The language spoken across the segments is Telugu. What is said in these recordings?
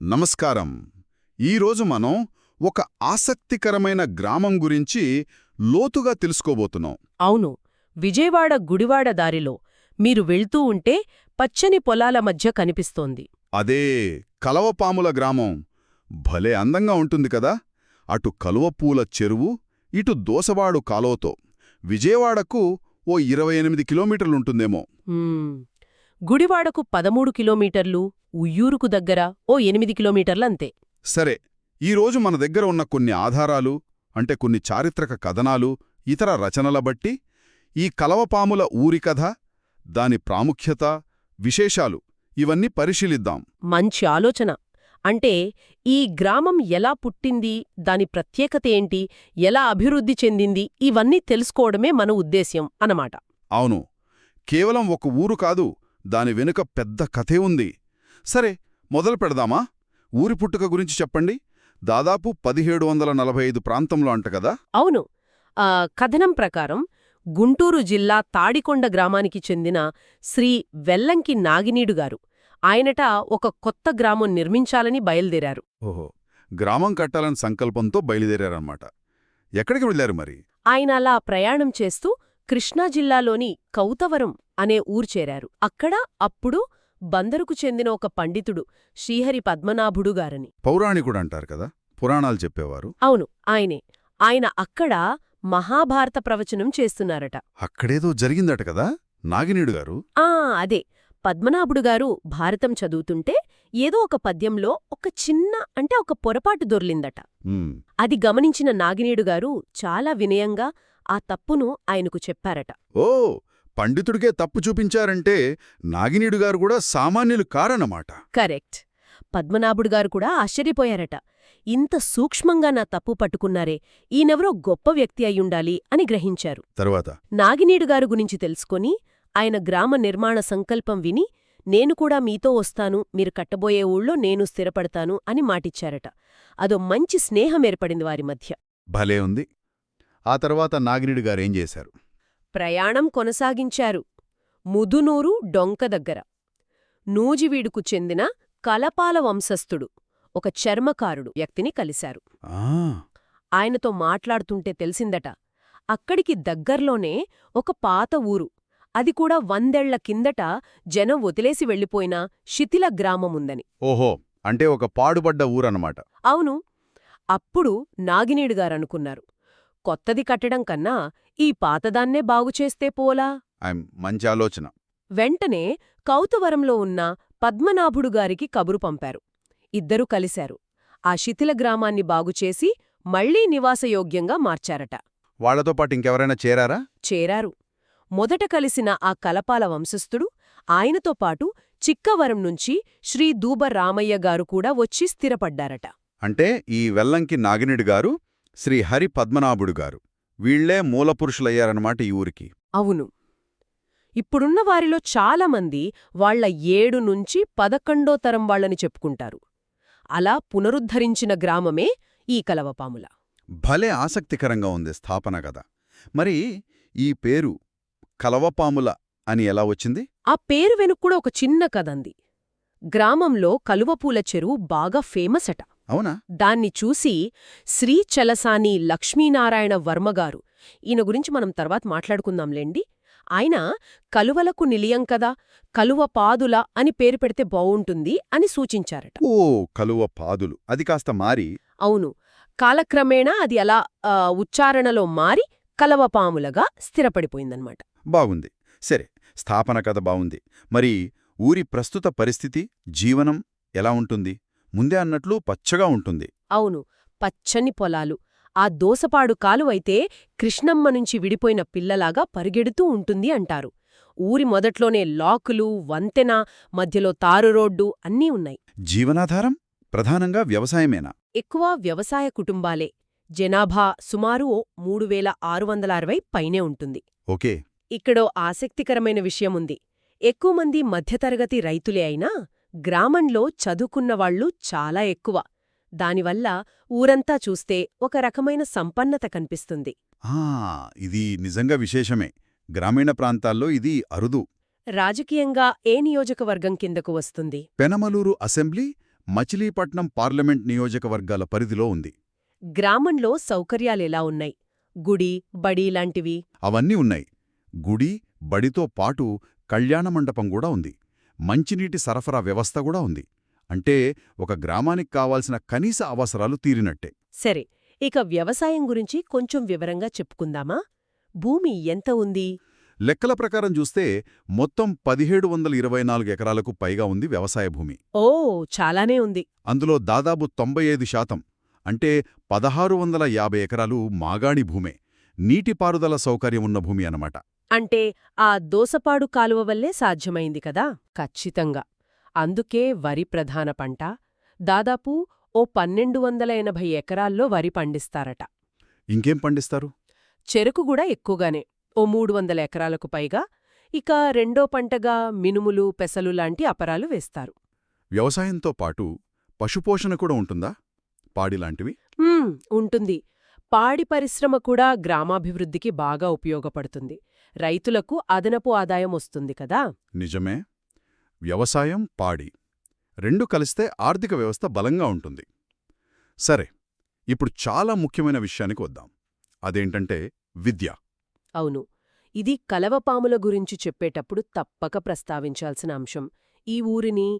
నమస్కారం. ఈరోజు మనం ఒక ఆసక్తికరమైన గ్రామం గురించి లోతుగా తెలుసుకోబోతున్నాం. అవును. విజయవాడ గుడివాడ దారిలో మీరు వెళ్తూ ఉంటే పచ్చని పొలాల మధ్య కనిపిస్తోంది. అదే కలవపాముల గ్రామం. భలే అందంగా ఉంటుంది కదా! అటు కలువపూల చెరువు ఇటు దోసవాడు కాలువతో. విజయవాడకు ఓ ఇరవై ఎనిమిది కిలోమీటర్లుంటుందేమో. గుడివాడకు పదమూడు కిలోమీటర్లు. ఉయ్యూరుకు దగ్గర ఓ ఎనిమిది కిలోమీటర్లంతే. సరే ఈరోజు మన దగ్గర ఉన్న కొన్ని ఆధారాలు అంటే కొన్ని చారిత్రక కథనాలు ఇతర రచనల బట్టి ఈ కలవపాముల ఊరి కథ దాని ప్రాముఖ్యత విశేషాలు ఇవన్నీ పరిశీలిద్దాం. మంచి ఆలోచన. అంటే ఈ గ్రామం ఎలా పుట్టింది దాని ప్రత్యేకత ఏంటి ఎలా అభివృద్ధి చెందింది ఇవన్నీ తెలుసుకోవడమే మన ఉద్దేశ్యం అనమాట అవును. కేవలం ఒక ఊరు కాదు దాని వెనుక పెద్ద కథే ఉంది. సరే మొదలు పెడదామా? ఊరి పుట్టుక గురించి చెప్పండి. దాదాపు పదిహేడు వందల నలభై ఐదు ప్రాంతంలో అంట కదా? అవును. ఆ కథనం ప్రకారం గుంటూరు జిల్లా తాడికొండ గ్రామానికి చెందిన శ్రీ వెల్లంకి నాగినీడు గారు ఆయనట ఒక కొత్త గ్రామం నిర్మించాలని బయలుదేరారు. ఓహో గ్రామం కట్టాలని సంకల్పంతో బయలుదేరారన్నమాట. ఎక్కడికి వెళ్ళారు మరి? ఆయన అలా ప్రయాణం చేస్తూ కృష్ణా జిల్లాలోని కౌతవరం అనే ఊరు చేరారు. అక్కడ అప్పుడు బందరుకు చెందిన ఒక పండితుడు శ్రీహరి పద్మనాభుడు గారని. పౌరాణికుడు అంటారు కదా? పురాణాలు చెప్పేవారు. అవును ఆయనే. ఆయన అక్కడ మహాభారత ప్రవచనం చేస్తున్నారట. అక్కడేదో జరిగిందట కదా? నాగినీడు గారు? ఆ అదే. పద్మనాభుడు గారు భారతం చదువుతుంటే ఏదో ఒక పద్యంలో ఒక చిన్న అంటే ఒక పొరపాటు దొర్లిందట. అది గమనించిన నాగినేడు గారు చాలా వినయంగా ఆ తప్పును ఆయనకు చెప్పారట. ఓ పండితుడికే తప్పు చూపించారంటే నాగినీడు గారు కూడా సామాన్యులు కారన్నమాట. కరెక్ట్. పద్మనాభుడు గారు కూడా ఆశ్చర్యపోయారట. ఇంత సూక్ష్మంగా నా తప్పు పట్టుకున్నారే ఈయనెవరో గొప్ప వ్యక్తి అయ్యుండాలి అని గ్రహించారు. తరువాత? నాగినీడు గారు గురించి తెలుసుకొని ఆయన గ్రామ నిర్మాణ సంకల్పం విని నేను కూడా మీతో వస్తాను మీరు కట్టబోయే ఊళ్ళో నేను స్థిరపడతాను అని మాటిచ్చారట. అదో మంచి స్నేహం ఏర్పడింది వారి మధ్య. భలే ఉంది. ఆ తర్వాత నాగినీడు గారేం చేశారు? ప్రయాణం కొనసాగించారు. ముదునూరు డొంక దగ్గర. నూజివీడుకు చెందిన కలపాల వంశస్థుడు ఒక చర్మకారుడు వ్యక్తిని కలిశారు. ఆ! ఆయనతో మాట్లాడుతుంటే తెలిసిందట అక్కడికి దగ్గర్లోనే ఒక పాత ఊరు అది కూడా వందేళ్ళ కిందట జనం వదిలేసి వెళ్ళిపోయిన శిథిల గ్రామముందని. ఓహో! అంటే ఒక పాడుపడ్డ ఊరన్నమాట. అవును అప్పుడు నాగినీడుగారనుకున్నారు కొత్తది కట్టడం కన్నా ఈ పాతదాన్నే బాగుచేస్తే పోలా? మంచి ఆలోచన. వెంటనే కౌతవరంలో ఉన్న పద్మనాభుడు గారికి కబురు పంపారు. ఇద్దరూ కలిశారు. ఆ శిథిల గ్రామాన్ని బాగుచేసి మళ్ళీ నివాసయోగ్యంగా మార్చారట. వాళ్ళతో పాటు ఇంకెవరైనా చేరారా? చేరారు. మొదట కలిసిన ఆ కలపాల వంశస్థుడు ఆయనతో పాటు చిక్కవరం నుంచి శ్రీ దూబ రామయ్య గారు కూడా వచ్చి స్థిరపడ్డారట. అంటే ఈ వెల్లంకి నాగినీడు గారు శ్రీ హరి పద్మనాభుడు గారు. వీళ్ళే మూలపురుషులయ్యారన్నమాట ఈ ఊరికి. అవును. ఇప్పుడున్న వారిలో చాలామంది వాళ్ళ ఏడు నుంచి పదకొండో తరం వాళ్ళని చెప్పుకుంటారు. అలా పునరుద్ధరించిన గ్రామమే ఈ కలవపాముల. భలే ఆసక్తికరంగా ఉంది స్థాపన కదా మరి ఈ పేరు కలవపాముల అని ఎలా వచ్చింది? ఆ పేరు వెనుక్కూడా ఒక చిన్న కదంది గ్రామంలో కలువపూల చెరువు బాగా ఫేమస్ అట అవునా? దాన్ని చూసి శ్రీ చలసాని లక్ష్మీనారాయణ వర్మగారు ఈయన గురించి మనం తర్వాత మాట్లాడుకుందాంలేండి. ఆయన కలువలకు నిలియం కదా కలువ పాదుల అని పేరు పెడితే బావుంటుంది అని సూచించారట. ఓ కలువ పాదులు. అది కాస్త మారి. అవును. కాలక్రమేణా అది అలా ఉచ్చారణలో మారి కలవపాములగా స్థిరపడిపోయిందన్నమాట బాగుంది సరే స్థాపన కథ బావుంది. మరి ఊరి ప్రస్తుత పరిస్థితి జీవనం ఎలా ఉంటుంది? ముందే అన్నట్లు పచ్చగా ఉంటుంది. అవును పచ్చని పొలాలు. ఆ దోసపాడు కాలువైతే కృష్ణమ్మ నుంచి విడిపోయిన పిల్లలాగా పరిగెడుతూ ఉంటుంది అంటారు. ఊరి మొదట్లోనే లాకులు వంతెన మధ్యలో తారు రోడ్డు అన్నీ ఉన్నాయి. జీవనాధారం ప్రధానంగా వ్యవసాయమేనా? ఎక్కువ వ్యవసాయ కుటుంబాలే. జనాభా సుమారు మూడు వేల ఆరు వందల అరవై పైనే ఉంటుంది. ఓకే. ఇక్కడో ఆసక్తికరమైన విషయముంది. ఎక్కువ మంది మధ్యతరగతి రైతులే అయినా గ్రామంలో చదువుకున్నవాళ్ళు చాలా ఎక్కువ. దానివల్ల ఊరంతా చూస్తే ఒక రకమైన సంపన్నత కనిపిస్తుంది. ఆ ఇది నిజంగా విశేషమే. గ్రామీణ ప్రాంతాల్లో ఇది అరుదు. రాజకీయంగా ఏ నియోజకవర్గం కిందకు వస్తుంది? పెనమలూరు అసెంబ్లీ మచిలీపట్నం పార్లమెంట్ నియోజకవర్గాల పరిధిలో ఉంది. గ్రామంలో సౌకర్యాలెలా ఉన్నాయి? గుడి బడి లాంటివి? అవన్నీ ఉన్నాయి. గుడి బడితో పాటు కళ్యాణమండపం కూడా ఉంది. మంచినీటి సరఫరా వ్యవస్థ కూడా ఉంది. అంటే ఒక గ్రామానికి కావాల్సిన కనీస అవసరాలు తీరినట్టే. సరే ఇక వ్యవసాయం గురించి కొంచెం వివరంగా చెప్పుకుందామా? భూమి ఎంత ఉంది? లెక్కల ప్రకారం చూస్తే మొత్తం పదిహేడు వందల ఇరవై నాలుగు ఎకరాలకు పైగా ఉంది వ్యవసాయ భూమి. ఓ చాలానే ఉంది. అందులో దాదాపు తొంభై ఐదు శాతం అంటే పదహారు వందల యాభై ఎకరాలు మాగాణి భూమే నీటిపారుదల సౌకర్యం ఉన్న భూమి అన్నమాట. అంటే ఆ దోసపాడు కాలువ వల్లే సాధ్యమైంది కదా? ఖచ్చితంగా. అందుకే వరి ప్రధాన పంట. దాదాపు ఓ పన్నెండు వందల ఎనభై ఎకరాల్లో వరి పండిస్తారట. ఇంకేం పండిస్తారు? చెరకు కూడా ఎక్కువగానే. ఓ మూడు వందల ఎకరాలకు పైగా. ఇక రెండో పంటగా మినుములు పెసలు లాంటి అపరాలు వేస్తారు. వ్యవసాయంతో పాటు పశుపోషణ కూడా ఉంటుందా? పాడిలాంటివి ఉంటుంది. పాడి పరిశ్రమ కూడా గ్రామాభివృద్ధికి బాగా ఉపయోగపడుతుంది. రైతులకు అదనపు ఆదాయం వస్తుంది కదా? నిజమే. వ్యవసాయం పాడి. రెండు కలిస్తే ఆర్థిక వ్యవస్థ బలంగా ఉంటుంది. సరే ఇప్పుడు చాలా ముఖ్యమైన విషయానికి వద్దాం. అదేంటంటే విద్య. అవును. ఇది కలవపాముల గురించి చెప్పేటప్పుడు తప్పక ప్రస్తావించాల్సిన అంశం. ఈ ఊరిని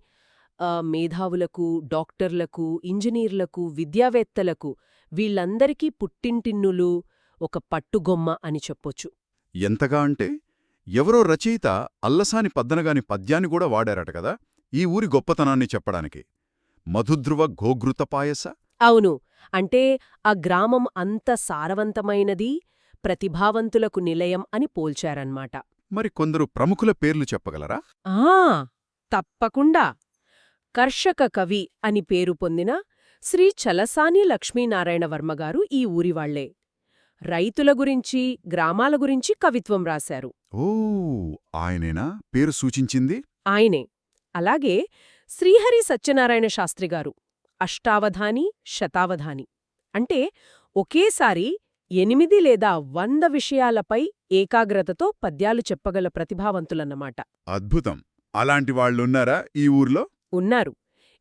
మేధావులకు డాక్టర్లకు ఇంజనీర్లకు విద్యావేత్తలకు వీళ్ళందరికీ పుట్టింటిన్నులు ఒక పట్టుగొమ్మ అని చెప్పొచ్చు. ఎంతగా అంటే ఎవరో రచయిత అల్లసాని పద్దనగాని పద్యాన్ని కూడా వాడారట కదా ఈ ఊరి గొప్పతనాన్ని చెప్పడానికి. మధుధ్రువ గోఘృత పాయస? అవును. అంటే ఆ గ్రామం అంత సారవంతమైనది ప్రతిభావంతులకు నిలయం అని పోల్చారన్మాట మరి కొందరు ప్రముఖుల పేర్లు చెప్పగలరా? ఆ! తప్పకుండా. కర్షక కవి అని పేరు పొందిన శ్రీ చలసాని లక్ష్మీనారాయణ వర్మగారు ఈ ఊరివాళ్ళే రైతుల గురించి గ్రామాల గురించి కవిత్వం రాశారు. ఓ ఆయనేనా? పేరు సూచించింది? ఆయనే. అలాగే శ్రీహరి సత్యనారాయణ శాస్త్రిగారు అష్టావధాని శతావధాని. అంటే ఒకేసారి ఎనిమిది లేదా వంద విషయాలపై ఏకాగ్రతతో పద్యాలు చెప్పగల ప్రతిభావంతులన్నమాట. అద్భుతం. అలాంటి వాళ్ళున్నారా ఈ ఊర్లో? ఉన్నారు.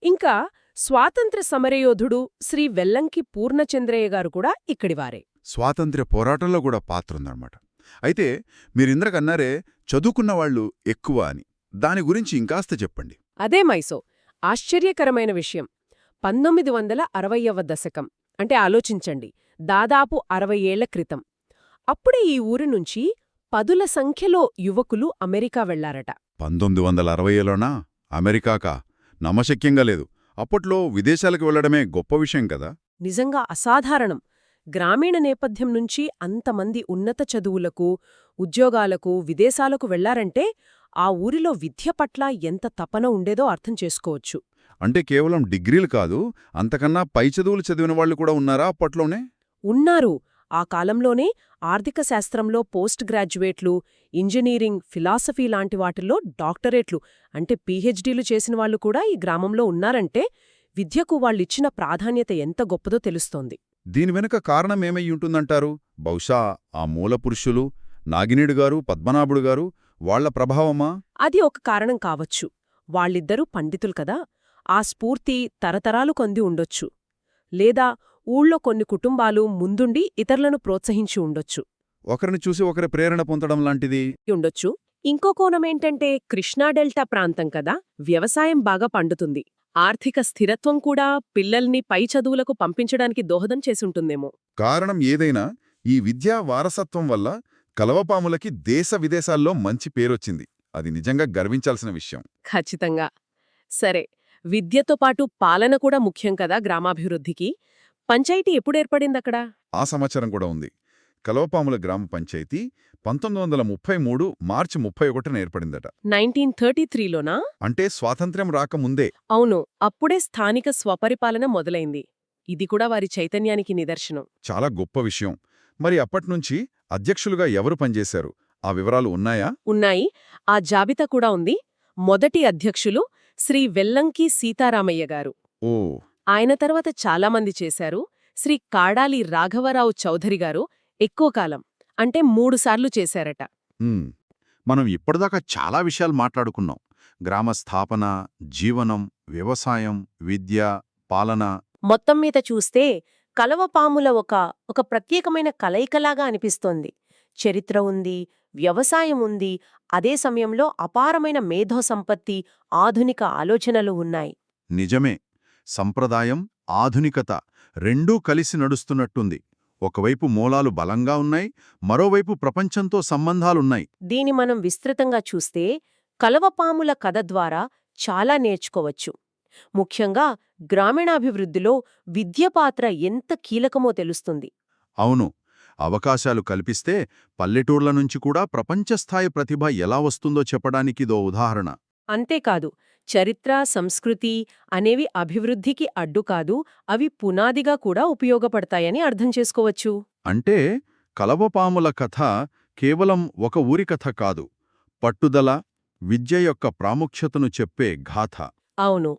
ఇంకా స్వాతంత్ర సమరయోధుడు శ్రీ వెల్లంకి పూర్ణచంద్రయ్య గారు కూడా ఇక్కడివారే. స్వాతంత్ర్య పోరాటంలో కూడా పాత్రుందన్నమాట. అయితే మీరింద్రకన్నారే చదువుకున్న వాళ్ళు ఎక్కువ అని. దాని గురించి ఇంకాస్త చెప్పండి. అదే మైసో ఆశ్చర్యకరమైన విషయం. పంతొమ్మిది వందల అరవయవ దశకం. అంటే ఆలోచించండి దాదాపు అరవై ఏళ్ళ క్రితం. అప్పుడే ఈ ఊరి నుంచి పదుల సంఖ్యలో యువకులు అమెరికా వెళ్ళారట. పంతొమ్మిది వందల అరవైలోనా అమెరికాకా? నమ్మశక్యంగా లేదు. అప్పట్లో విదేశాలకు వెళ్ళడమే గొప్ప విషయం కదా? నిజంగా అసాధారణం. గ్రామీణ నేపథ్యం నుంచి అంతమంది ఉన్నత చదువులకు ఉద్యోగాలకు విదేశాలకు వెళ్ళారంటే ఆ ఊరిలో విద్య పట్ల ఎంత తపన ఉండేదో అర్థం చేసుకోవచ్చు. అంటే కేవలం డిగ్రీలు కాదు అంతకన్నా పై చదువులు చదివిన వాళ్ళు కూడా ఉన్నారా అప్పట్లోనే? ఉన్నారు. ఆ కాలంలోనే ఆర్థిక శాస్త్రంలో పోస్ట్ గ్రాడ్యుయేట్లు ఇంజనీరింగ్ ఫిలాసఫీ లాంటి వాటిల్లో డాక్టరేట్లు అంటే పీహెచ్డీలు చేసిన వాళ్ళు కూడా ఈ గ్రామంలో ఉన్నారంటే విద్యకు వాళ్ళిచ్చిన ప్రాధాన్యత ఎంత గొప్పదో తెలుస్తోంది. దీని వెనుక కారణమేమై ఉంటుందంటారు బహుశా ఆ మూల పురుషులు నాగినేడు గారు పద్మనాభుడు గారు వాళ్ళ ప్రభావమా? అది ఒక కారణం కావచ్చు. వాళ్ళిద్దరూ పండితులు కదా. ఆ స్ఫూర్తి తరతరాలు కొంది ఉండొచ్చు. లేదా ఊళ్ళో కొన్ని కుటుంబాలు ముందుండి ఇతరులను ప్రోత్సహించి ఉండొచ్చు. ఒకరిని చూసి ఒకరి ప్రేరణ పొందడం లాంటిది? ఉండొచ్చు. ఇంకో కోణమేంటంటే కృష్ణా డెల్టా ప్రాంతం కదా. వ్యవసాయం బాగా పండుతుంది. ఆర్థిక స్థిరత్వం కూడా పిల్లల్ని పై చదువులకు పంపించడానికి దోహదం చేసుంటుందేమో కారణం ఏదైనా ఈ విద్యా వారసత్వం వల్ల కలవపాములకి దేశ విదేశాల్లో మంచి పేరొచ్చింది. అది నిజంగా గర్వించాల్సిన విషయం. ఖచ్చితంగా. సరే విద్యతో పాటు పాలన కూడా ముఖ్యం కదా గ్రామాభివృద్ధికి? పంచాయతీ ఎప్పుడు ఏర్పడిందక్కడ? ఆ సమాచారం కూడా ఉంది. కలవపాముల గ్రామ పంచాయతీ పంతొమ్మిది వందల ముప్పై మూడు మార్చి ముప్పై ఒకటిన ఏర్పడిందట. నైన్టీన్ థర్టీ త్రీలోనా? అంటే స్వాతంత్ర్యం రాకముందే. అవును అప్పుడే స్థానిక స్వపరిపాలన మొదలైంది. ఇది కూడా వారి చైతన్యానికి నిదర్శనం. చాలా గొప్ప విషయం. మరి అప్పట్నుంచి అధ్యక్షులుగా ఎవరు పనిచేశారు? ఆ వివరాలు ఉన్నాయా? ఉన్నాయి. ఆ జాబితా కూడా ఉంది. మొదటి అధ్యక్షులు శ్రీ వెల్లంకి సీతారామయ్య గారు. ఓ. ఆయన తర్వాత చాలామంది చేశారు. శ్రీ కాడాలి రాఘవరావు చౌధరి గారు ఎక్కువ కాలం అంటే మూడుసార్లు చేశారట. ఉమ్. మనం ఇప్పటిదాకా చాలా విషయాలు మాట్లాడుకున్నాం. గ్రామ స్థాపన జీవనం వ్యవసాయం విద్య పాలన. మొత్తం మీద చూస్తే కలవపాముల ఒక ఒక ప్రత్యేకమైన కలయికలాగా అనిపిస్తోంది. చరిత్ర ఉంది వ్యవసాయం ఉంది అదే సమయంలో అపారమైన మేధో సంపత్తి ఆధునిక ఆలోచనలు ఉన్నాయి. నిజమే. సంప్రదాయం ఆధునికత రెండూ కలిసి నడుస్తున్నట్టుంది. ఒకవైపు మూలాలు బలంగా ఉన్నాయి మరోవైపు ప్రపంచంతో సంబంధాలున్నాయి. దీని మనం విస్తృతంగా చూస్తే కలవపాముల కథ ద్వారా చాలా నేర్చుకోవచ్చు. ముఖ్యంగా గ్రామీణాభివృద్ధిలో విద్య పాత్ర ఎంత కీలకమో తెలుస్తుంది. అవును అవకాశాలు కల్పిస్తే పల్లెటూర్ల నుంచి కూడా ప్రపంచస్థాయి ప్రతిభ ఎలా వస్తుందో చెప్పడానికిదో ఉదాహరణ. అంతేకాదు చరిత్ర సంస్కృతి అనేవి అభివృద్ధికి అడ్డు కాదు అవి పునాదిగా కూడా ఉపయోగపడతాయని అర్థం చేసుకోవచ్చు. అంటే కలవపాముల కథ కేవలం ఒక ఊరి కథ కాదు పట్టుదల విద్య యొక్క ప్రాముఖ్యతను చెప్పే గాథ. అవును.